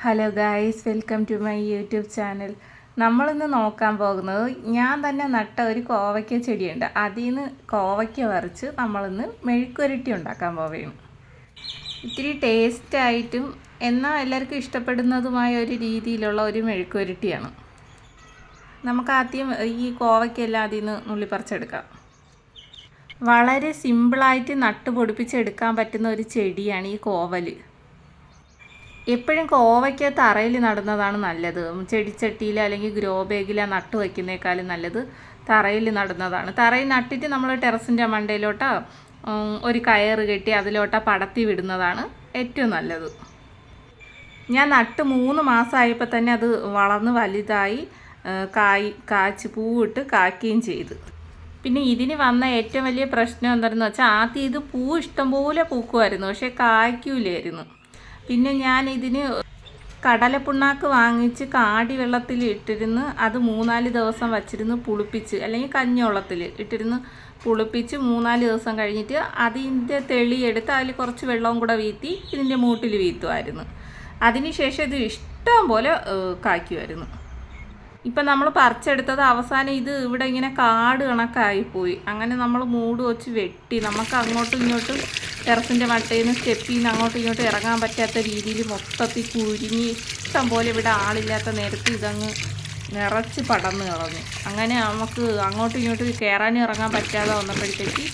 Hello guys welcome to my YouTube channel നമ്മളിന്ന് നോക്കാൻ പോകുന്നത് ഞാൻ തന്നെ നട്ട ഒരു കോവയ്ക്ക ചെടിയുണ്ട്. അതിൽ നിന്ന് കോവയ്ക്ക വറച്ച് നമ്മളിന്ന് മെഴുക്കുരട്ടി ഉണ്ടാക്കാൻ പോവുകയാണ് ഇത്തിരി ടേസ്റ്റായിട്ടും എന്നാൽ എല്ലാവർക്കും ഇഷ്ടപ്പെടുന്നതുമായ ഒരു രീതിയിലുള്ള ഒരു മെഴുക്കുരട്ടിയാണ് നമുക്ക് ആദ്യം ഈ കോവയ്ക്കെല്ലാം അതിൽ നിന്ന് നുള്ളിപ്പറിച്ചെടുക്കാം. വളരെ സിമ്പിളായിട്ട് നട്ട് പൊടിപ്പിച്ചെടുക്കാൻ പറ്റുന്ന ഒരു ചെടിയാണ് ഈ കോവൽ എപ്പോഴും കോവയ്ക്ക് തറയിൽ നടുന്നതാണ് നല്ലത്. ചെടിച്ചട്ടിയിൽ അല്ലെങ്കിൽ ഗ്രോ ബാഗിൽ നട്ട് വയ്ക്കുന്നേക്കാളും നല്ലത് തറയിൽ നടുന്നതാണ്. തറയിൽ നട്ടിട്ട് നമ്മൾ ടെറസിന്റെ മണ്ടയിലോട്ട് ഒരു കയറ് കെട്ടി അതിലോട്ട് പടത്തി വിടുന്നതാണ് ഏറ്റവും നല്ലത്. ഞാൻ നട്ട് മൂന്ന് മാസമായപ്പോൾ തന്നെ അത് വളർന്ന് വലുതായി കായ് കാച്ച് പൂവിട്ട് കാക്കുകയും ചെയ്തു. പിന്നെ ഇതിന് വന്ന ഏറ്റവും വലിയ പ്രശ്നം എന്താണെന്ന് വെച്ചാൽ ആദ്യം ഇത് പൂ ഇഷ്ടംപോലെ പൂക്കുമായിരുന്നു പക്ഷേ കായ്ക്കൂലായിരുന്നു. പിന്നെ ഞാൻ ഇതിന് കടലപ്പിണ്ണാക്ക് വാങ്ങിച്ച് കാടി വെള്ളത്തിൽ ഇട്ടിരുന്ന് അത് മൂന്നാൽ ദിവസം വച്ചിരുന്ന് പുളിപ്പിച്ച് അല്ലെങ്കിൽ കഞ്ഞിവെള്ളത്തിൽ ഇട്ടിരുന്ന് പുളിപ്പിച്ച് മൂന്നാൽ ദിവസം കഴിഞ്ഞിട്ട് അതിന്റെ തെളിയെടുത്ത് അതിൽ കുറച്ച് വെള്ളവും കൂടെ വീത്തി ഇതിന്റെ മൂട്ടിൽ വീത്തുമായിരുന്നു. അതിനുശേഷം ഇത് ഇഷ്ടം പോലെ കായ്ക്കുമായിരുന്നു. ഇപ്പം നമ്മൾ പറിച്ചെടുത്തത് അവസാനം ഇത് ഇവിടെ ഇങ്ങനെ കാട് കണക്കായിപ്പോയി അങ്ങനെ നമ്മൾ മൂട് വെച്ച് വെട്ടി. നമുക്ക് അങ്ങോട്ടും ഇങ്ങോട്ടും ടെറസിന്റെ മട്ടയിൽ നിന്ന് സ്റ്റെപ്പിൽ നിന്ന് അങ്ങോട്ടും ഇങ്ങോട്ടും ഇറങ്ങാൻ പറ്റാത്ത രീതിയിൽ മൊത്തത്തിൽ കുരുങ്ങി ഇഷ്ടം പോലെ ഇവിടെ ആളില്ലാത്ത നേരത്ത് ഇതങ്ങ് നിറച്ച് പടന്ന് കളഞ്ഞു. അങ്ങനെ നമുക്ക് അങ്ങോട്ടും ഇങ്ങോട്ടും കയറാനും ഇറങ്ങാൻ പറ്റാതെ വന്നപ്പോഴത്തേക്ക്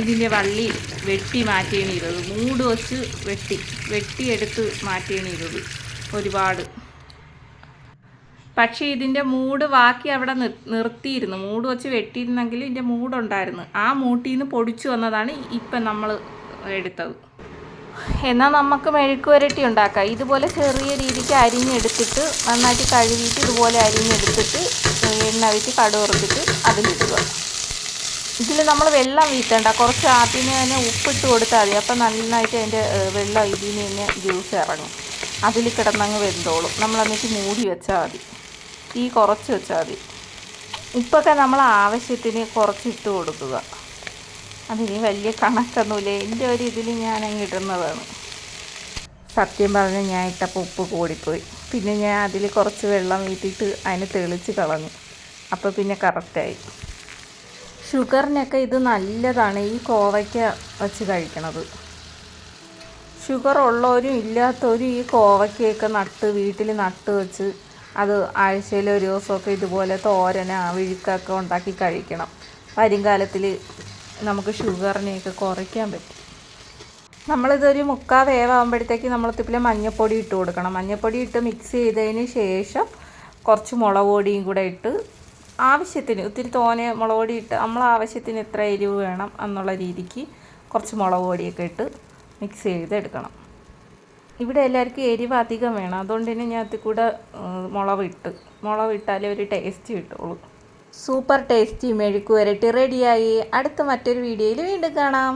ഇതിന്റെ വള്ളി വെട്ടി മാറ്റിയാണ് ഇരുന്നത്. മൂട് വെച്ച് വെട്ടി. വെട്ടിയെടുത്ത് മാറ്റിയാണ് ഇരുന്നത്. ഒരുപാട്. പക്ഷേ ഇതിന്റെ മൂട് ബാക്കി അവിടെ നിർത്തിയിരുന്നു. മൂട് വെച്ച് വെട്ടിയിരുന്നെങ്കിൽ ഇതിന്റെ മൂടുണ്ടായിരുന്നു. ആ മൂട്ടിൽ നിന്ന് പൊടിച്ചു വന്നതാണ് ഇപ്പം നമ്മൾ എടുത്തത്. എന്നാൽ നമുക്ക് മെഴുക്ക് വരട്ടി ഉണ്ടാക്കാം. ഇതുപോലെ ചെറിയ രീതിക്ക് അരിഞ്ഞെടുത്തിട്ട് നന്നായിട്ട് കഴുകിയിട്ട് ഇതുപോലെ അരിഞ്ഞെടുത്തിട്ട് എണ്ണ വെച്ച് കടുവറുത്തിട്ട് അതിലിടുക. ഇതിൽ നമ്മൾ വെള്ളം വീട്ടണ്ട. കുറച്ച് ആദ്യമേ തന്നെ ഉപ്പിട്ട് കൊടുത്താൽ മതി. അപ്പം നന്നായിട്ട് അതിന്റെ വെള്ളം ഇതിന് തന്നെ ജ്യൂസ് ഇറങ്ങും. അതിൽ കിടന്നങ്ങ് വെന്തോളും. നമ്മൾ എന്നിട്ട് മൂടി വെച്ചാൽ മതി. തീ കുറച്ച് വെച്ചാൽ മതി. ഉപ്പൊക്കെ നമ്മൾ ആവശ്യത്തിന് കുറച്ച് കുറച്ചിട്ട് കൊടുക്കുക. അതിന് വലിയ കണക്കൊന്നുമില്ല. എന്റെ ഒരു ഇതിൽ ഞാൻ അങ്ങ് ഇടുന്നതാണ്. സത്യം പറഞ്ഞ് ഞാൻ ഇട്ടപ്പോൾ ഉപ്പ് കൂടിപ്പോയി. പിന്നെ ഞാൻ അതിൽ കുറച്ച് വെള്ളം വീട്ടിയിട്ട് അതിന് തെളിച്ച് കളഞ്ഞു. അപ്പോൾ പിന്നെ കറക്റ്റായി. ഷുഗറിനൊക്കെ ഇത് നല്ലതാണ്. ഈ കോവയ്ക്ക വച്ച് കഴിക്കണത്. ഷുഗർ ഉള്ളവരും ഇല്ലാത്തവരും ഈ കോവയ്ക്കയൊക്കെ നട്ട് വീട്ടിൽ നട്ട് വെച്ച് അത് ആഴ്ചയിൽ ഒരു ദിവസമൊക്കെ ഇതുപോലെ തോരന വിഴുക്കൊക്കെ ഉണ്ടാക്കി കഴിക്കണം. വരുംകാലത്തിൽ നമുക്ക് ഷുഗറിനെയൊക്കെ കുറയ്ക്കാൻ പറ്റും. നമ്മളിതൊരു മുക്കാൽ വേവാകുമ്പോഴത്തേക്ക് നമ്മൾ തിപ്പിലെ മഞ്ഞൾപ്പൊടി ഇട്ട് കൊടുക്കണം. മഞ്ഞൾപ്പൊടി ഇട്ട് മിക്സ് ചെയ്തതിന് ശേഷം കുറച്ച് മുളക് പൊടിയും കൂടെ ഇട്ട് ആവശ്യത്തിന് ഒത്തിരി തോനെ മുളക് പൊടി ഇട്ട് നമ്മൾ ആവശ്യത്തിന് എത്ര എരിവ് വേണം എന്നുള്ള രീതിക്ക് കുറച്ച് മുളക് പൊടിയൊക്കെ ഇട്ട് മിക്സ് ചെയ്തെടുക്കണം. ഇവിടെ എല്ലാവർക്കും എരിവ് അധികം വേണം. അതുകൊണ്ട് തന്നെ ഞാൻ അതിൽ കൂടെ മുളക് ഇട്ടാലേ ഒരു ടേസ്റ്റ് കിട്ടുള്ളൂ. സൂപ്പർ ടേസ്റ്റി മെഴുക്കുവരട്ടി. റെഡിയായി അടുത്ത മറ്റൊരു വീഡിയോയിൽ വീണ്ടും കാണാം.